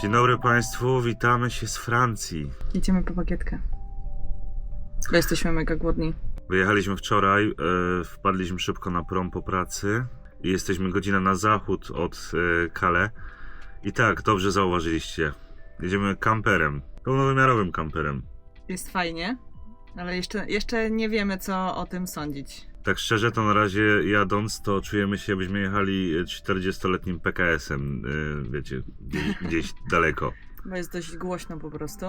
Dzień dobry Państwu, witamy się z Francji. Jedziemy po bagietkę. Bo jesteśmy mega głodni. Wyjechaliśmy wczoraj, e, wpadliśmy szybko na prom po pracy i jesteśmy godzinę na zachód od e, Calais. I tak, dobrze zauważyliście. Jedziemy kamperem, pełnowymiarowym kamperem. Jest fajnie, ale jeszcze, jeszcze nie wiemy, co o tym sądzić. Tak szczerze, to na razie jadąc, to czujemy się, jakbyśmy jechali 40-letnim PKS-em, e, wiecie, gdzieś, daleko. Bo jest dość głośno po prostu.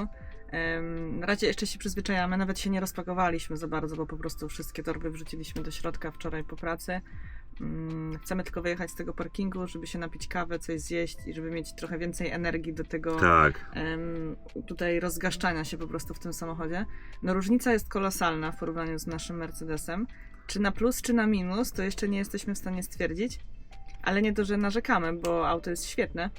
Na razie jeszcze się przyzwyczajamy, nawet się nie rozpakowaliśmy za bardzo, bo po prostu wszystkie torby wrzuciliśmy do środka wczoraj po pracy. Mm, Chcemy tylko wyjechać z tego parkingu, żeby się napić kawę, coś zjeść i żeby mieć trochę więcej energii do tego Tak, tutaj rozgaszczania się po prostu w tym samochodzie. No różnica jest kolosalna w porównaniu z naszym Mercedesem. Czy na plus, czy na minus, to jeszcze nie jesteśmy w stanie stwierdzić. Ale nie to, że narzekamy, bo auto jest świetne.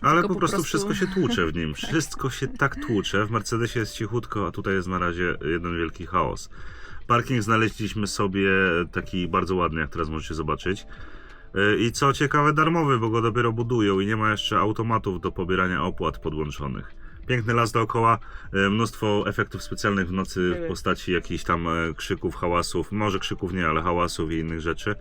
ale po po prostu prostu- wszystko się tłucze w nim. Wszystko się tak tłucze. W Mercedesie jest cichutko, a tutaj jest na razie jeden wielki chaos. Parking znaleźliśmy sobie taki bardzo ładny, jak teraz możecie zobaczyć. Yy, I co ciekawe, darmowy, bo go dopiero budują i nie ma jeszcze automatów do pobierania opłat podłączonych. Piękny las dookoła, yy, mnóstwo efektów specjalnych w nocy w Były. postaci jakichś tam e, krzyków, hałasów, może krzyków nie, ale hałasów i innych rzeczy.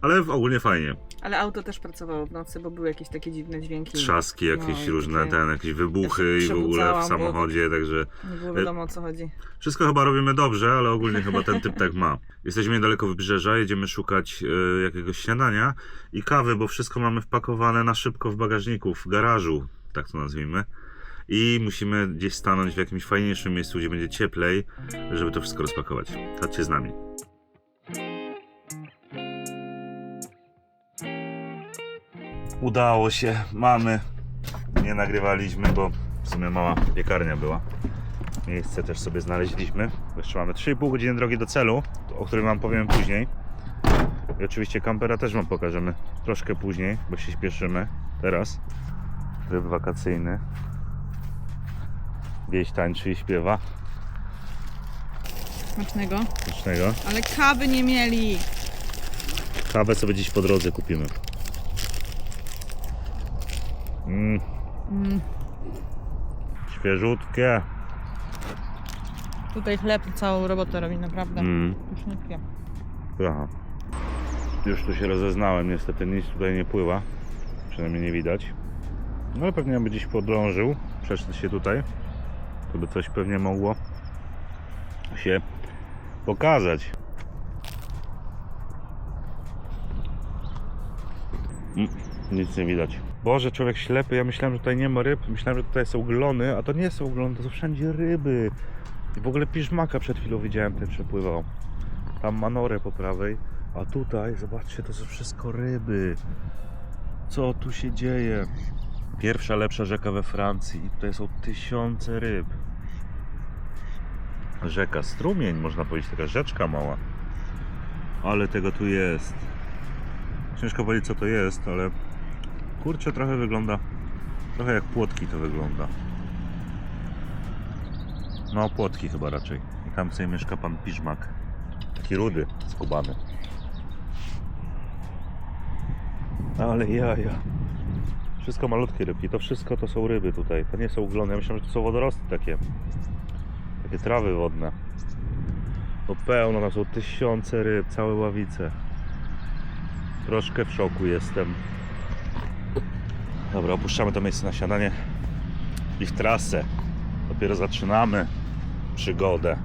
Ale w- ogólnie fajnie. Ale auto też pracowało w nocy, bo były jakieś takie dziwne dźwięki. Trzaski, jakieś No różne, ten, jakieś wybuchy Ja i w ogóle w samochodzie, także Nie było wiadomo o co chodzi. wszystko chyba robimy dobrze, ale ogólnie chyba ten typ tak ma. Jesteśmy niedaleko wybrzeża, jedziemy szukać e, jakiegoś śniadania i kawy, bo wszystko mamy wpakowane na szybko w bagażniku, w garażu, tak to nazwijmy. I musimy gdzieś stanąć w jakimś fajniejszym miejscu, gdzie będzie cieplej, żeby to wszystko rozpakować. Chodźcie z nami. Udało się, mamy. Nie nagrywaliśmy, bo w sumie mała piekarnia była. Miejsce też sobie znaleźliśmy. Jeszcze mamy 3,5 godziny drogi do celu, o którym Wam powiem później. I oczywiście kampera też Wam pokażemy troszkę później, bo się śpieszymy. Teraz tryb wakacyjny. Wieś tańczy i śpiewa. Smacznego. Licznego. Ale kawy nie mieli! Kawę sobie dziś po drodze kupimy. Mm, Mm, świeżutkie. tutaj chleb całą robotę robi, naprawdę. Mm. Pyszniutkie. Aha. Już tu się rozeznałem, niestety nic tutaj nie pływa. Przynajmniej nie widać. No ale pewnie by gdzieś podążył, przeszedł się tutaj. To by coś pewnie mogło się pokazać. Mm, Nic nie widać. Boże, człowiek ślepy, ja myślałem, że tutaj nie ma ryb, myślałem, że tutaj są glony, a to nie są glony, to są wszędzie ryby. I w ogóle piżmaka przed chwilą widziałem, ten przepływał. Tam manorę po prawej, a tutaj, zobaczcie, to są wszystko ryby. Co tu się dzieje? Pierwsza lepsza rzeka we Francji i tutaj są tysiące ryb. Rzeka, strumień, można powiedzieć, taka rzeczka mała. Ale tego tu jest. Ciężko powiedzieć co to jest, ale kurczę trochę wygląda, trochę jak płotki to wygląda. No płotki chyba raczej. I tam sobie mieszka pan Piżmak. Taki rudy, skubany. Ale jaja. Wszystko malutkie rybki. To wszystko to są ryby tutaj. To nie są glony. Ja myślałem, że to są wodorosty takie. Takie trawy wodne. To pełno, tam są tysiące ryb, całe ławice. Troszkę w szoku jestem. Dobra, opuszczamy to miejsce na śniadanie i w trasę. Dopiero zaczynamy przygodę.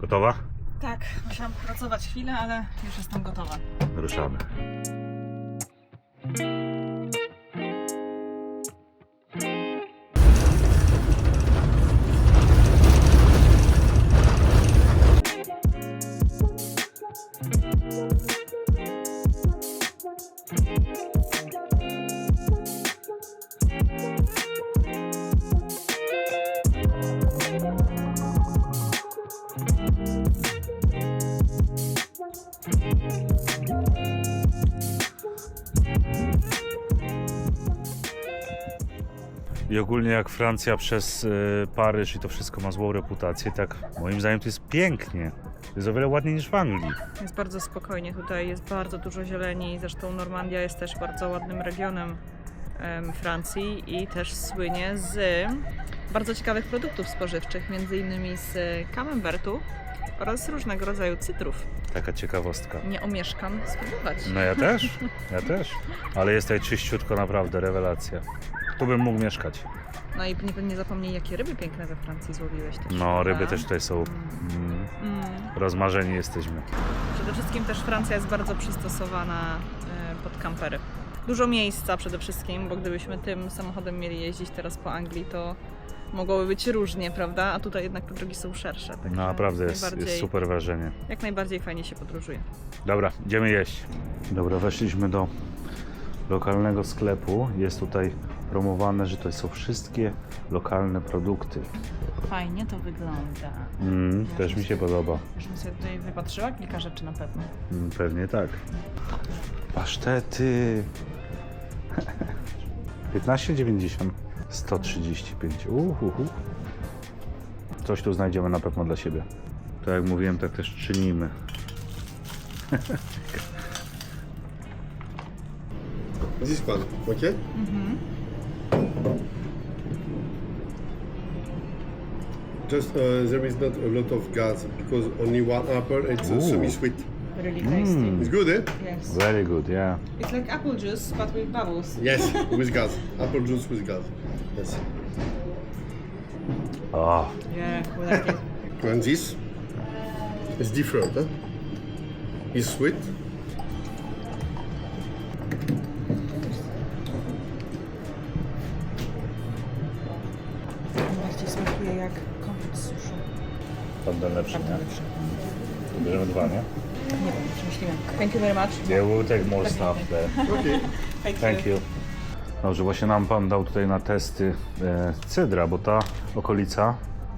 Gotowa? Tak, musiałam pracować chwilę, ale już jestem gotowa. Ruszamy. Thank you. I ogólnie jak Francja przez y, Paryż i to wszystko ma złą reputację, tak moim zdaniem to jest pięknie. To jest o wiele ładniej niż w Anglii. Jest bardzo spokojnie tutaj, jest bardzo dużo zieleni, zresztą Normandia jest też bardzo ładnym regionem. em, Francji i też słynie z bardzo ciekawych produktów spożywczych, między innymi z camembertu oraz różnego rodzaju cytrów. Taka ciekawostka. Nie omieszkam spróbować. No ja też, ja też. Ale jest tutaj czyściutko, naprawdę, rewelacja. Tu bym mógł mieszkać. No i nie, nie zapomnij, jakie ryby piękne we Francji złowiłeś też. No, ryby też tutaj są. Mm, Mm. rozmarzeni jesteśmy. Przede wszystkim też Francja jest bardzo przystosowana e, pod kampery. Dużo miejsca przede wszystkim, bo gdybyśmy tym samochodem mieli jeździć teraz po Anglii, to mogłoby być różnie, prawda? A tutaj jednak te drogi są szersze. także No, naprawdę jak jest, najbardziej- jest super wrażenie. Jak najbardziej fajnie się podróżuje. Dobra, idziemy jeść. Dobra, weszliśmy do lokalnego sklepu. Jest tutaj promowane, że to są wszystkie lokalne produkty. Fajnie to wygląda. Mm, też mi się podoba. Już bym sobie tutaj wypatrzyła kilka rzeczy na pewno. Mm, Pewnie tak. Pasztety. 15,90. 135. Uhuhu. Coś tu znajdziemy na pewno dla siebie. Tak jak mówiłem, tak też czynimy. This one, okay? Just uh, there is not a lot of gas because only one apple. It's uh, Ooh. semi-sweet. Really Mm. It's good, eh? Yes. Very good, yeah. It's like apple juice, but with bubbles. Yes, with gas. Apple juice with gas. Yes. O, Yeah, we like it. And this is different, huh? It's sweet. Tamten lepszy, nie? Tu Bierzemy dwa, nie? Nie wiem, przemyśliłem. Thank you very much. Yeah, we'll take more stuff there. Thank you. Dobrze, właśnie nam pan dał tutaj na testy e, cydra, bo ta okolica,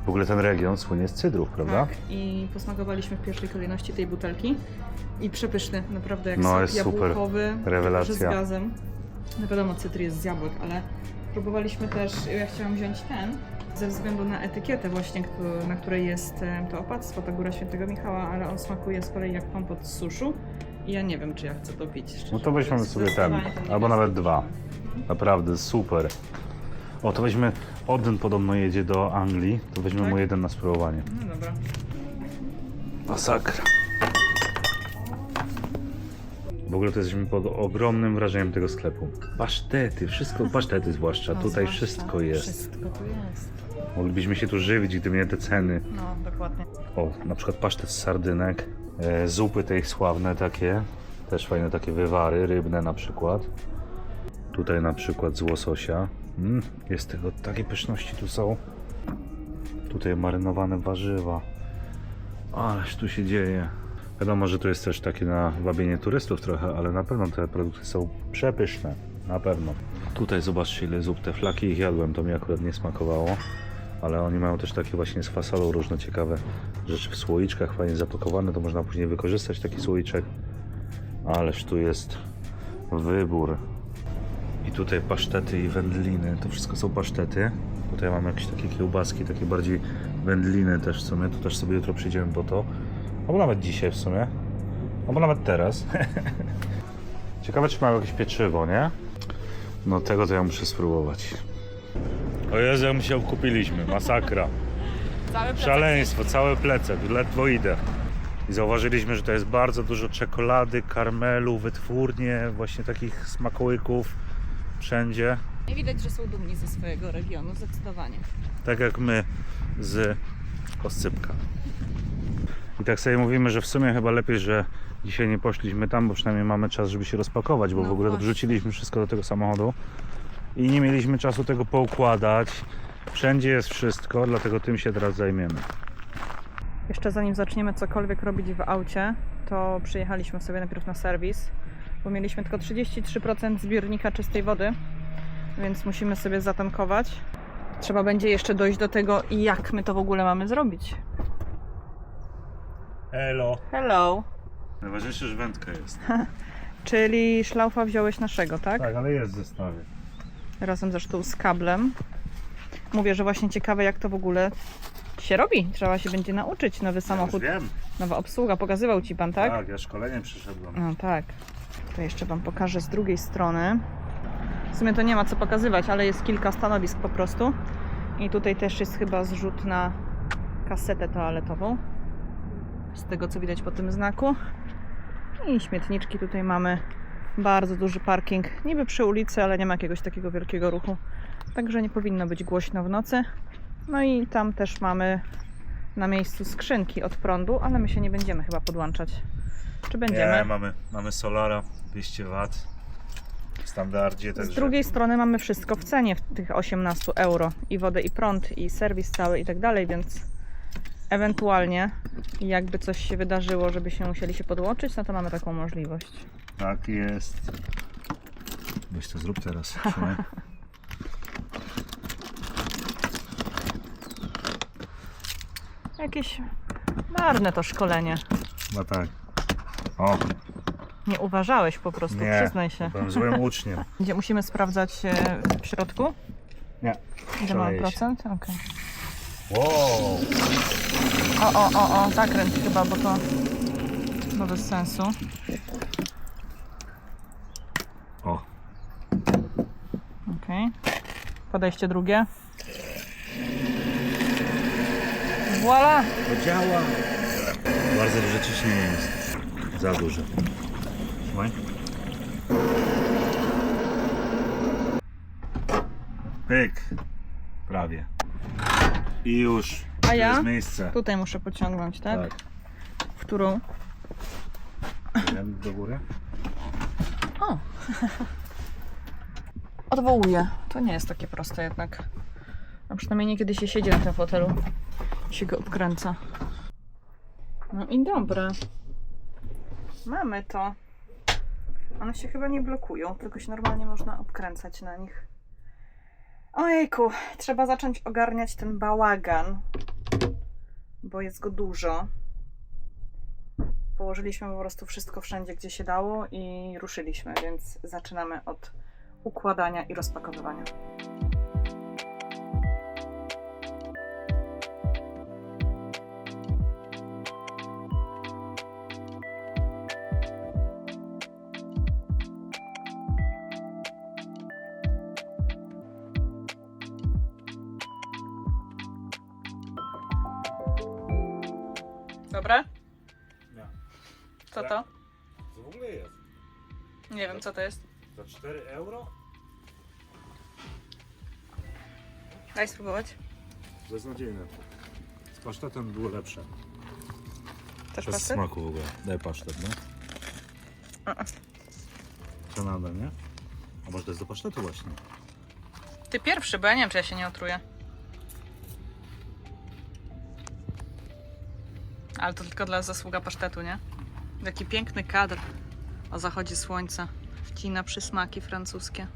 w ogóle ten region słynie z cydrów, prawda? Tak, i posmakowaliśmy w pierwszej kolejności tej butelki. I przepyszny, naprawdę jak No, sok jest super. jabłkowy, Rewelacja. że z gazem. No wiadomo, cytr jest z jabłek, ale próbowaliśmy też, ja chciałam wziąć ten, ze względu na etykietę właśnie, na której jest e, to opactwo, ta Góra Świętego Michała, ale on smakuje z kolei jak kompot z suszu. I ja nie wiem, czy ja chcę to pić. szczerze No to weźmiemy mówiąc. sobie ten, Zdecydowanie to nie albo jest nawet dwa. Naprawdę super. O, to weźmy, Odyn podobno jedzie do Anglii, to weźmiemy Tak? mu jeden na spróbowanie. No dobra. Masakra. W ogóle to jesteśmy pod ogromnym wrażeniem tego sklepu. Pasztety, wszystko, pasztety zwłaszcza, No, tutaj zwłaszcza. wszystko jest. Wszystko tu jest. Moglibyśmy się tu żywić, gdyby nie te ceny. No, dokładnie. O, na przykład pasztet z sardynek, e, zupy tej sławne takie, też fajne takie wywary rybne na przykład. Tutaj na przykład z łososia. Mm, jest tego, takie pyszności tu są. Tutaj marynowane warzywa. Ależ tu się dzieje. Wiadomo, że to jest też takie na wabienie turystów trochę, ale na pewno te produkty są przepyszne. Na pewno. Tutaj zobaczcie ile zup. Te flaki ich jadłem, to mi akurat nie smakowało. Ale oni mają też takie właśnie z fasolą różne ciekawe rzeczy w słoiczkach, fajnie zapakowane, to można później wykorzystać taki słoiczek. Ależ tu jest wybór. I tutaj pasztety i wędliny, to wszystko są pasztety. Tutaj mamy jakieś takie kiełbaski, takie bardziej wędliny też w sumie, tu też sobie jutro przyjdziemy po to. Albo nawet dzisiaj w sumie. Albo nawet teraz. Ciekawe czy mają jakieś pieczywo, nie? No tego to ja muszę spróbować. O Jezu, jak my się kupiliśmy, masakra. Cały Szaleństwo, całe plece, ledwo idę. I zauważyliśmy, że to jest bardzo dużo czekolady, karmelu, wytwórnie, właśnie takich smakołyków wszędzie. Nie widać, że są dumni ze swojego regionu, zdecydowanie. Tak jak my z Oscypka. I tak sobie mówimy, że w sumie chyba lepiej, że dzisiaj nie poszliśmy tam, bo przynajmniej mamy czas, żeby się rozpakować, bo No w ogóle właśnie. wrzuciliśmy wszystko do tego samochodu i nie mieliśmy czasu tego poukładać. Wszędzie jest wszystko, dlatego tym się teraz zajmiemy. Jeszcze zanim zaczniemy cokolwiek robić w aucie, to przyjechaliśmy sobie najpierw na serwis, bo mieliśmy tylko 33% zbiornika czystej wody, więc musimy sobie zatankować. Trzeba będzie jeszcze dojść do tego, jak my to w ogóle mamy zrobić. Elo. Hello! Najważniejsze, że wędka jest. Czyli szlaufa wziąłeś naszego, tak? Tak, ale jest w zestawie. Razem zresztą z kablem. Mówię, że właśnie ciekawe, jak to w ogóle się robi. Trzeba się będzie nauczyć. Nowy samochód, Ja już wiem. nowa obsługa. Pokazywał ci pan, tak? Tak, ja szkolenie przyszedłem. No tak. To jeszcze Wam pokażę z drugiej strony. W sumie to nie ma co pokazywać, ale jest kilka stanowisk po prostu. I tutaj też jest chyba zrzut na kasetę toaletową. Z tego co widać po tym znaku. I śmietniczki tutaj mamy. Bardzo duży parking. Niby przy ulicy, ale nie ma jakiegoś takiego wielkiego ruchu. Także nie powinno być głośno w nocy. No i tam też mamy na miejscu skrzynki od prądu, ale my się nie będziemy chyba podłączać. Czy będziemy? Nie, mamy, mamy Solara 200 W w standardzie. Z Także... drugiej strony mamy wszystko w cenie w tych 18 euro. I wodę, i prąd, i serwis cały i tak dalej, więc ewentualnie jakby coś się wydarzyło, żeby się musieli się podłączyć, no to mamy taką możliwość. Tak jest. Weź to zrób teraz. Jakieś marne to szkolenie. No tak. O, Nie uważałeś po prostu, nie. przyznaj się. Byłem złym uczniem. Gdzie musimy sprawdzać e, w środku? Nie. Ile mamy procent? Okej. Wow. O, o, o, o, zakręt chyba, bo to no bez sensu. O, Okej. Podejście drugie. Voila! to działa. Bardzo duże ciśnienie jest. Za duże. Trzymaj. Pyk. Prawie. I już. A ja? Jest miejsce. Tutaj muszę pociągnąć, tak? Tak. W którą? Idziemy do góry. O! Odwołuję. To nie jest takie proste jednak. A przynajmniej nie kiedy się siedzi na tym fotelu się go obkręca. No i dobra. Mamy to. One się chyba nie blokują, tylko się normalnie można obkręcać na nich. Ojejku, trzeba zacząć ogarniać ten bałagan, bo jest go dużo. Położyliśmy po prostu wszystko wszędzie, gdzie się dało i ruszyliśmy, więc zaczynamy od układania i rozpakowywania. Dobra? Nie. Co to? Co w ogóle jest? Nie wiem, co to jest. Za 4 euro? Daj spróbować. Beznadziejne. Z pasztetem było lepsze. Też Bez pasztet? smaku w ogóle. Daj pasztet, no. A-a. Żenada, nie? A może to jest do pasztetu właśnie? Ty pierwszy, bo ja nie wiem, czy ja się nie otruję. Ale to tylko dla zasługa pasztetu, nie? Jaki piękny kadr o zachodzie słońca. Wcina przysmaki francuskie.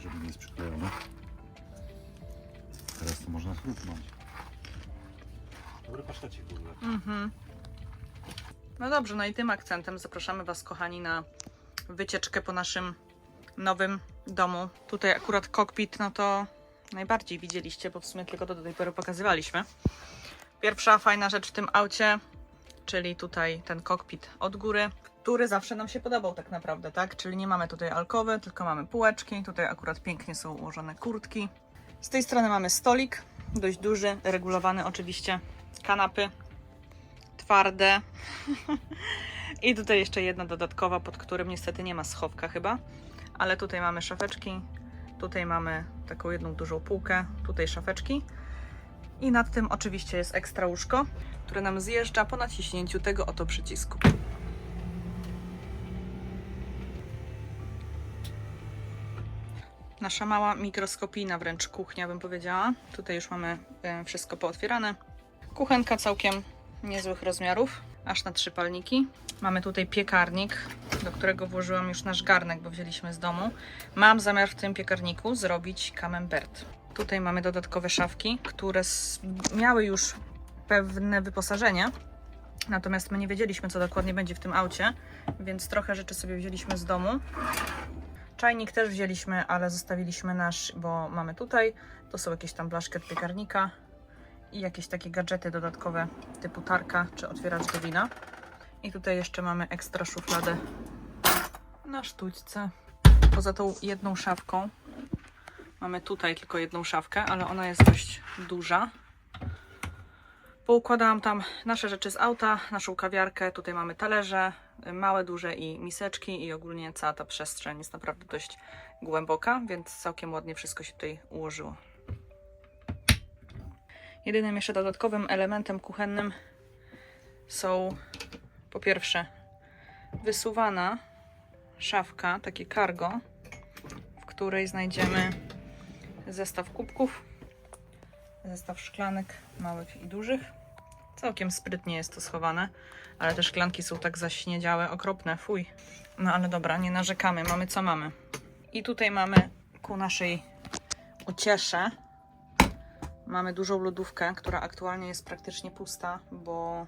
Żeby nie jest przyklejone. Teraz to można chrupnąć. Dobry pasztecik w ogóle. Mhm. No dobrze, no i tym akcentem zapraszamy Was, kochani, na wycieczkę po naszym nowym domu. Tutaj akurat kokpit, no to najbardziej widzieliście, bo w sumie tylko to do tej pory pokazywaliśmy. Pierwsza fajna rzecz w tym aucie, czyli tutaj ten kokpit od góry, który zawsze nam się podobał tak naprawdę, tak? Czyli nie mamy tutaj alkowy, tylko mamy półeczki. Tutaj akurat pięknie są ułożone kurtki. Z tej strony mamy stolik, dość duży, regulowany oczywiście, kanapy twarde. I tutaj jeszcze jedna dodatkowa, pod którym niestety nie ma schowka chyba, ale tutaj mamy szafeczki, tutaj mamy taką jedną dużą półkę, tutaj szafeczki. I nad tym oczywiście jest ekstra łóżko, które nam zjeżdża po naciśnięciu tego oto przycisku. Nasza mała mikroskopijna wręcz kuchnia bym powiedziała. Tutaj już mamy e, wszystko pootwierane. Kuchenka całkiem niezłych rozmiarów, aż na trzy palniki. Mamy tutaj piekarnik, do którego włożyłam już nasz garnek, bo wzięliśmy z domu. Mam zamiar w tym piekarniku zrobić camembert. Tutaj mamy dodatkowe szafki, które miały już pewne wyposażenie. Natomiast my nie wiedzieliśmy, co dokładnie będzie w tym aucie, więc trochę rzeczy sobie wzięliśmy z domu. Czajnik też wzięliśmy, ale zostawiliśmy nasz, bo mamy tutaj. To są jakieś tam blaszki od piekarnika i jakieś takie gadżety dodatkowe typu tarka czy otwieracz do wina. I tutaj jeszcze mamy ekstra szufladę na sztućce. poza tą jedną szafką, mamy tutaj tylko jedną szafkę, ale ona jest dość duża. Poukładałam tam nasze rzeczy z auta, naszą kawiarkę. Tutaj mamy talerze, małe, duże i miseczki i ogólnie cała ta przestrzeń jest naprawdę dość głęboka, więc całkiem ładnie wszystko się tutaj ułożyło. Jedynym jeszcze dodatkowym elementem kuchennym są po pierwsze wysuwana szafka, takie cargo, w której znajdziemy zestaw kubków, zestaw szklanek małych i dużych. Całkiem sprytnie jest to schowane, ale te szklanki są tak zaśniedziałe, okropne, fuj. No ale dobra, nie narzekamy, mamy co mamy. I tutaj mamy ku naszej uciesze mamy dużą lodówkę, która aktualnie jest praktycznie pusta, bo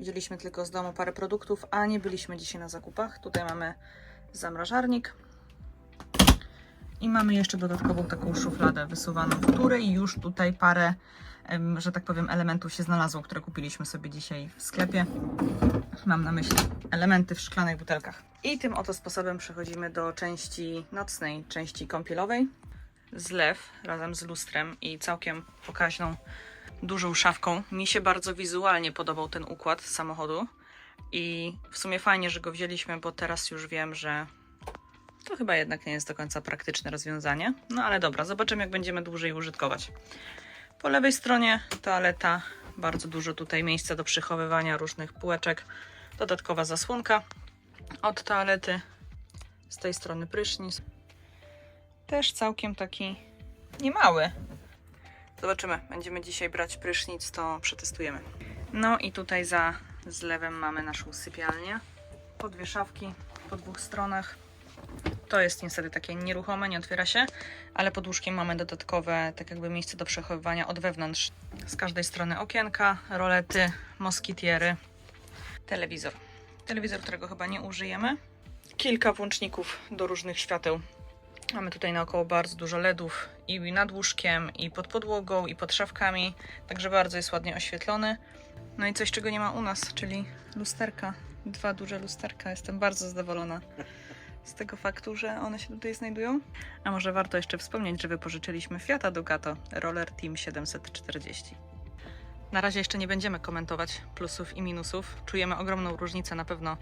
wzięliśmy tylko z domu parę produktów, a nie byliśmy dzisiaj na zakupach. Tutaj mamy zamrażarnik i mamy jeszcze dodatkową taką szufladę wysuwaną, w której już tutaj parę, że tak powiem, elementów się znalazło, które kupiliśmy sobie dzisiaj w sklepie. Mam na myśli elementy w szklanych butelkach. I tym oto sposobem przechodzimy do części nocnej, części kąpielowej. Zlew razem z lustrem i całkiem pokaźną, dużą szafką. Mi się bardzo wizualnie podobał ten układ samochodu. I w sumie fajnie, że go wzięliśmy, bo teraz już wiem, że to chyba jednak nie jest do końca praktyczne rozwiązanie. No ale dobra, zobaczymy, jak będziemy dłużej użytkować. Po lewej stronie toaleta, bardzo dużo tutaj miejsca do przechowywania różnych półeczek. Dodatkowa zasłonka od toalety. Z tej strony prysznic. Też całkiem taki niemały. Zobaczymy. Będziemy dzisiaj brać prysznic, to przetestujemy. No i tutaj za zlewem mamy naszą sypialnię. Po dwie szafki po dwóch stronach. To jest niestety takie nieruchome, nie otwiera się, ale pod łóżkiem mamy dodatkowe, tak jakby miejsce do przechowywania od wewnątrz. Z każdej strony okienka, rolety, moskitiery, telewizor. Telewizor, którego chyba nie użyjemy. Kilka włączników do różnych świateł. Mamy tutaj naokoło bardzo dużo LEDów i nad łóżkiem, i pod podłogą, i pod szafkami, także bardzo jest ładnie oświetlony. No i coś, czego nie ma u nas, czyli lusterka. Dwa duże lusterka. Jestem bardzo zadowolona z tego faktu, że one się tutaj znajdują. A może warto jeszcze wspomnieć, że wypożyczyliśmy Fiata Ducato Roller Team 740. Na razie jeszcze nie będziemy komentować plusów i minusów. Czujemy ogromną różnicę na pewno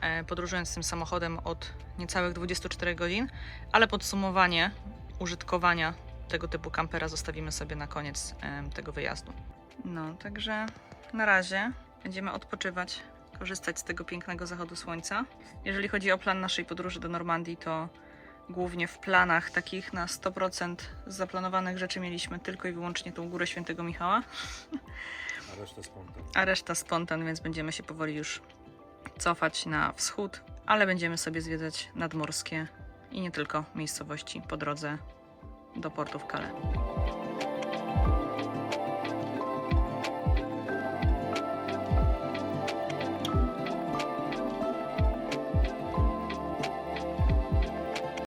e, podróżując tym samochodem od niecałych 24 godzin, ale podsumowanie użytkowania tego typu kampera zostawimy sobie na koniec em, tego wyjazdu. No, także na razie będziemy odpoczywać, korzystać z tego pięknego zachodu słońca. Jeżeli chodzi o plan naszej podróży do Normandii, to głównie w planach takich na 100% zaplanowanych rzeczy mieliśmy tylko i wyłącznie tą górę Świętego Michała, A reszta spontan. a reszta spontan, więc będziemy się powoli już cofać na wschód, ale będziemy sobie zwiedzać nadmorskie i nie tylko miejscowości po drodze do portu w Calais.